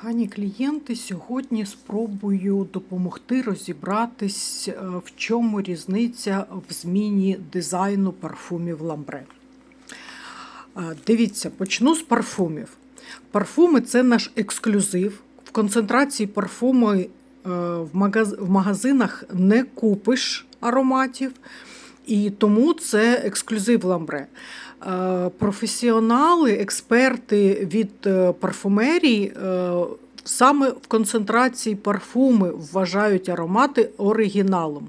Кохані клієнти, сьогодні спробую допомогти розібратись, е, в чому різниця в зміні дизайну парфумів ламбре. Е, Дивіться, почну з парфумів. Парфуми це наш ексклюзив. В концентрації парфуми е, в магаз- в магазинах не купиш ароматів, і тому це ексклюзив ламбре. Е, Професіонали, експерти від е, парфумерії е, саме в концентрації парфуми вважають аромати оригіналом.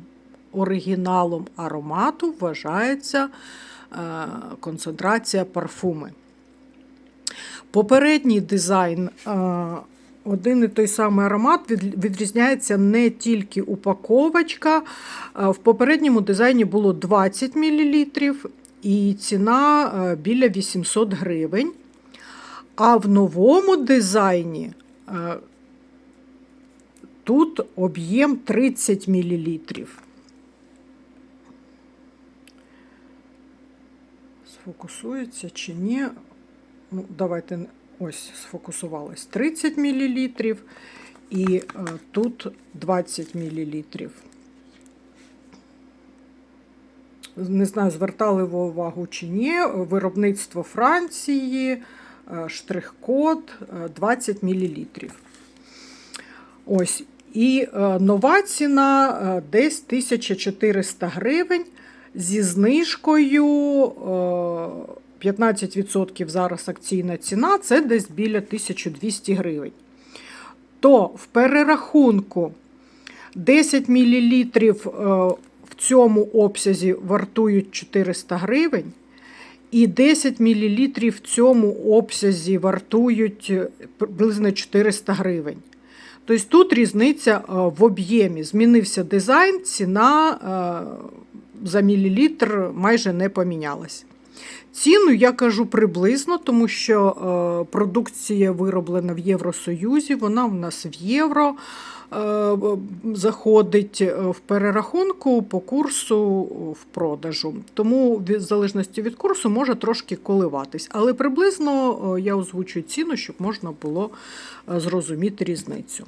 Оригіналом аромату вважається концентрація парфуми. Попередній дизайн, один і той самий аромат відрізняється не тільки упаковочка. Е, В попередньому дизайні було 20 мл і ціна е, біля 800 гривень. А в новому дизайні е, тут об'єм 30 мл. Сфокусується чи ні? Ну, давайте ось сфокусувалось 30 мл і е, тут 20 мл. Не знаю, звертали ви увагу чи ні. Виробництво Франції, е, штрих-код е, 20 мл. Ось. І е, нова ціна е, десь 1400 гривень зі знижкою е, 15% зараз акційна ціна, це десь біля 1200 гривень. То в перерахунку 10 мл в цьому обсязі вартують 400 гривень, і 10 мл в цьому обсязі вартують е, приблизно 400 гривень. Тобто тут різниця е, в об'ємі. Змінився дизайн, ціна е, за мілілітр майже не помінялась. Ціну я кажу приблизно, тому що е, продукція вироблена в Євросоюзі, вона в нас в євро е, заходить е, в перерахунку по курсу в продажу. Тому в залежності від курсу може трошки коливатись. Але приблизно я озвучую ціну, щоб можна було зрозуміти різницю.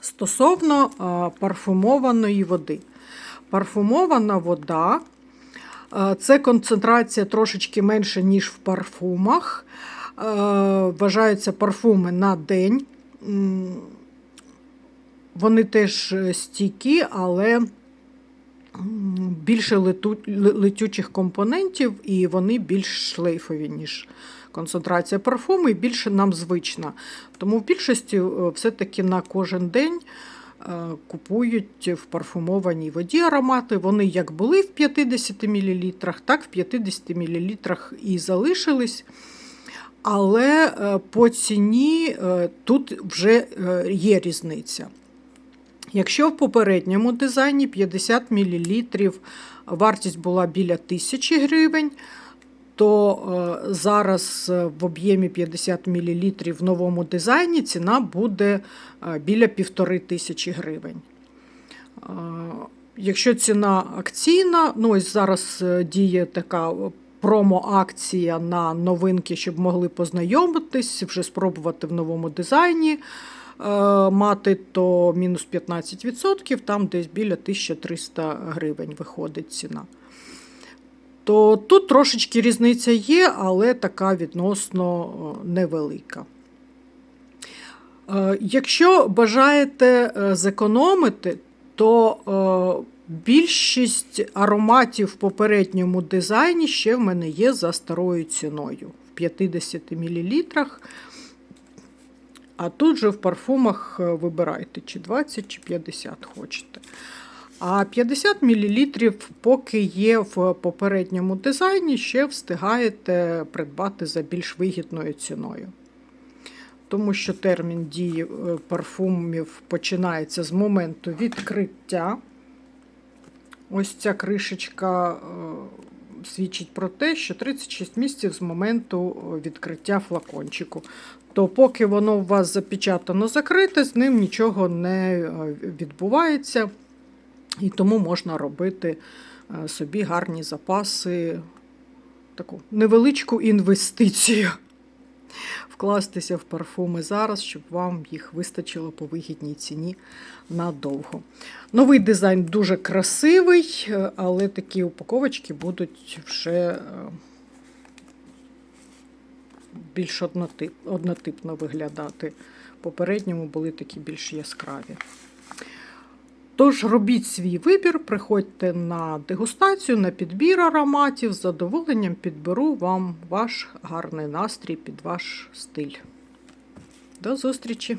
Стосовно парфумованої води. Парфумована вода це концентрація трошечки менше, ніж в парфумах. Е, Вважаються парфуми на день. Вони теж е, стійкі, але більше лету- летючих компонентів, і вони більш шлейфові, ніж концентрація парфуму, і більше нам звична. Тому в більшості е, все-таки на кожен день е, купують в парфумованій воді аромати. Вони як були в 50 мл, так в 50 мл і залишились. Але е, по ціні е, тут вже е, є різниця. Якщо в попередньому дизайні 50 мл вартість була біля 1000 гривень, то е, зараз е, в об'ємі 50 мл в новому дизайні ціна буде е, біля 1500 гривень. Е, Якщо ціна акційна, ну ось зараз діє така промо-акція на новинки, щоб могли познайомитись, вже спробувати в новому дизайні мати, то мінус 15%, там десь біля 1300 гривень виходить ціна. То тут трошечки різниця є, але така відносно е, невелика. Е, Якщо бажаєте е, зекономити, то більшість ароматів в попередньому дизайні ще в мене є за старою ціною в 50 мл. А тут же в парфумах вибирайте, чи 20, чи 50 хочете. А 50 мл, поки є в попередньому дизайні, ще встигаєте придбати за більш вигідною ціною. Тому що термін дії е, парфумів починається з моменту відкриття. Ось ця кришечка е, свідчить про те, що 36 місяців з моменту е, відкриття флакончику. То поки воно у вас запечатано закрите, з ним нічого не відбувається. І тому можна робити е, собі гарні запаси, таку невеличку інвестицію. вкластися в парфуми зараз, щоб вам їх вистачило по вигідній ціні надовго. Новий дизайн дуже красивий, е, але такі упаковочки будуть вже е, більш однотип, однотипно виглядати. Попередньому були такі більш яскраві. Тож робіть свій вибір, приходьте на дегустацію, на підбір ароматів. З задоволенням підберу вам ваш гарний настрій під ваш стиль. До зустрічі!